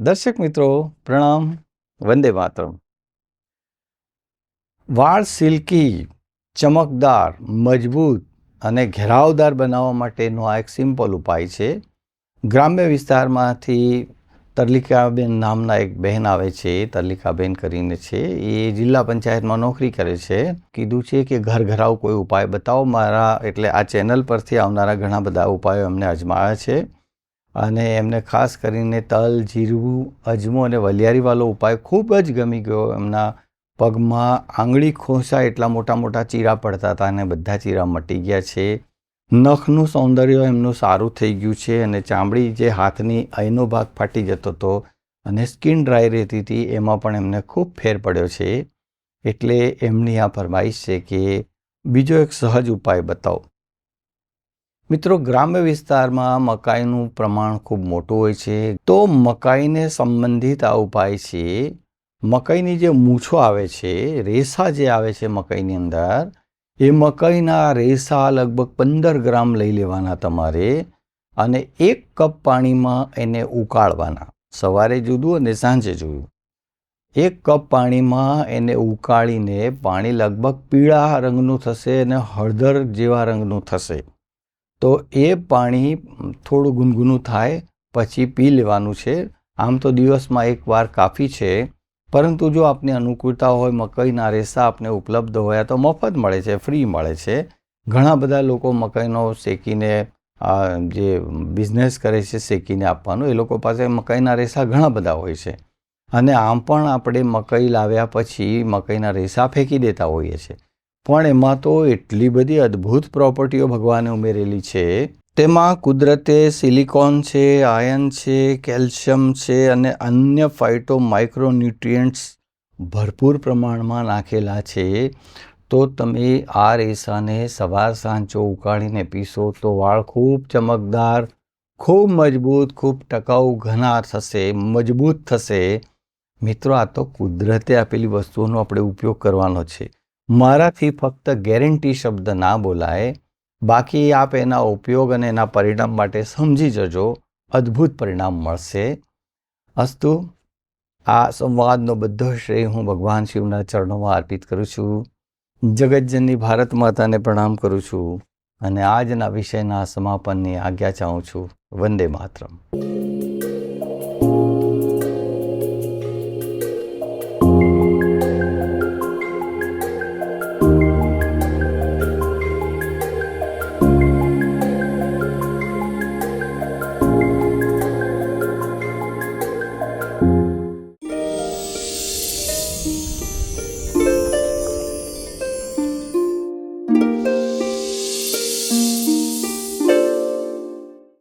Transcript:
દર્શક મિત્રો, પ્રણામ, વંદે માતરમ. વાળ સિલ્કી, ચમકદાર, મજબૂત અને ઘેરાવદાર બનાવવા માટેનો આ એક સિમ્પલ ઉપાય છે. ગ્રામ્ય વિસ્તારમાંથી તરલિકાબેન નામના એક બહેન આવે છે. તરલિકાબેન કરીને છે. એ જિલ્લા પંચાયતમાં નોકરી કરે છે. કીધું છે કે ઘર ઘરાવ કોઈ ઉપાય બતાવો. મારા એટલે આ ચેનલ પરથી આવનારા ઘણા બધા ઉપાયો એમને અજમાવ્યા છે. અને એમને ખાસ કરીને તલ, જીરું, અજમો અને વલિયારીવાળો ઉપાય ખૂબ જ ગમી ગયો. એમના પગમાં આંગળી ખોસા એટલા મોટા મોટા ચીરા પડતા હતા અને બધા ચીરા મટી ગયા છે. નખનું સૌંદર્ય એમનું સારું થઈ ગયું છે અને ચામડી જે હાથની અહીંનો ભાગ ફાટી જતો હતો અને સ્કિન ડ્રાય રહેતી હતી, એમાં પણ એમને ખૂબ ફેર પડ્યો છે. એટલે એમની આ ફરમાઈશ છે કે બીજો એક સહજ ઉપાય બતાવો. મિત્રો, ગ્રામ્ય વિસ્તારમાં મકાઈનું પ્રમાણ ખૂબ મોટું હોય છે. તો મકાઈને સંબંધિત આ ઉપાય છે, મકાઈની જે મૂછો આવે છે, રેસા જે આવે છે મકાઈની અંદર, એ મકાઈના રેસા લગભગ પંદર ગ્રામ લઈ લેવાના તમારે અને એક કપ પાણીમાં એને ઉકાળવાના. સવારે જુદું અને સાંજે જોયું એક કપ પાણીમાં એને ઉકાળીને પાણી લગભગ પીળા રંગનું થશે અને હળદર જેવા રંગનું થશે. તો એ પાણી થોડું ગુનગુનું થાય, પછી પી લેવાનું છે. આમ તો દિવસમાં એકવાર કાફી છે. પરંતુ જો આપને અનુકૂળતા હોય, મકાઈના રેસા આપને ઉપલબ્ધ હોય, તો મફત મળે છે, ફ્રી મળે છે. ઘણા બધા લોકો મકાઈનો શેકીને જે બિઝનેસ કરે છે, શેકીને આપવાનું. એ લોકો પાસે મકાઈના રેસા ઘણા બધા હોય છે. અને આમ પણ આપણે મકાઈ લાવ્યા પછી મકાઈના રેસા ફેંકી દેતા હોઈએ છીએ પણ એમાં તો એટલી બધી અદ્ભુત પ્રોપર્ટીઓ ભગવાને ઉમેરેલી છે. તેમાં કુદરતે સિલિકોન છે આયન છે કેલ્શિયમ છે અને અન્ય ફાઇટો માઇક્રોન્યુટ્રિયન્ટ્સ ભરપૂર પ્રમાણમાં નાખેલા છે. તો તમે આ રેસાને સવાર સાંજો ઉકાળીને પીશો તો વાળ ખૂબ ચમકદાર, ખૂબ મજબૂત, ખૂબ ટકાઉ ઘના થશે, મજબૂત થશે. મિત્રો, આ તો કુદરતે આપેલી વસ્તુઓનો આપણે ઉપયોગ કરવાનો છે. મારાથી ફક્ત ગેરંટી શબ્દ ના બોલાય, બાકી આપ એના ઉપયોગ અને એના પરિણામ માટે સમજી જજો, અદ્ભુત પરિણામ મળશે. અસ્તુ, આ સંવાદનો બધો શ્રેય હું ભગવાન શિવના ચરણોમાં અર્પિત કરું છું. જગતજનની ભારત માતાને પ્રણામ કરું છું અને આજના વિષયના સમાપનની આજ્ઞા ચાહું છું. વંદે માતરમ.